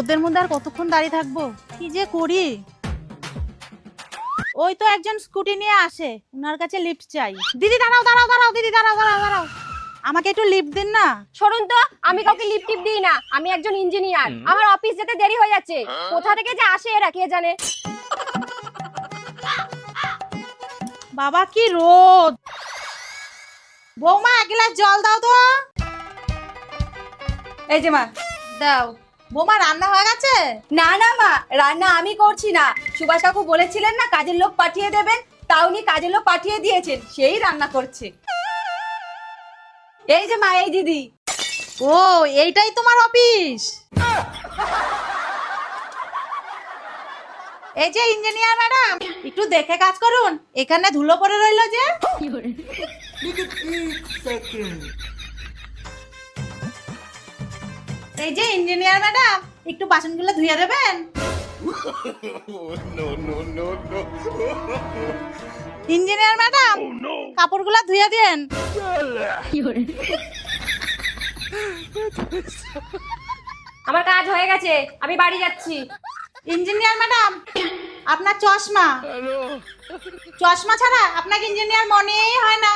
রোদের মধ্যে আর কতক্ষণ দাঁড়িয়ে থাকব? কি যে করি? ওই তো একজন স্কুটি নিয়ে আসে। ওনার কাছে লিফট চাই। দিদি দাঁড়াও দাঁড়াও দাঁড়াও দিদি দাঁড়াও দাঁড়াও দাঁড়াও। আমাকে একটু লিফট দিন না। সরুন তো আমি কাউকে লিপ টিপ দিই না। আমি একজন ইঞ্জিনিয়ার আমার অফিস যেতে দেরি হয়ে যাচ্ছে। কোথা থেকে যে আসে এরা কে জানে? বাবা কি রোদ! বৌমা এক গ্লাস জল দাও তো। এই যে মা। দাও। বৌমা রান্না হয়ে গেছে? না না মা রান্না আমি করছি না। সুভাষ কাকু বলেছিলেন না কাজের লোক পাঠিয়ে দেবেন। তা উনি কাজের লোক পাঠিয়ে দিয়েছেন সেই রান্না করছে। এই যে মা এই দিদি। ও এইটাই তোমার অফিস? এই যে ইঞ্জিনিয়ার ম্যাডাম একটু দেখে কাজ করুন। এখানে ধুলো পড়ে রইল যে। এই যে ইঞ্জিনিয়ার ম্যাডাম একটু বাসনগুলো ধুয়ে দেবেন? ইঞ্জিনিয়ার ম্যাডাম কাপড়গুলো ধুয়ে দেন। আমার কাজ হয়ে গেছে আমি বাড়ি যাচ্ছি। ইঞ্জিনিয়ার ম্যাডাম আপনার চশমা। চশমা ছাড়া আপনাকে ইঞ্জিনিয়ার মনেই হয় না।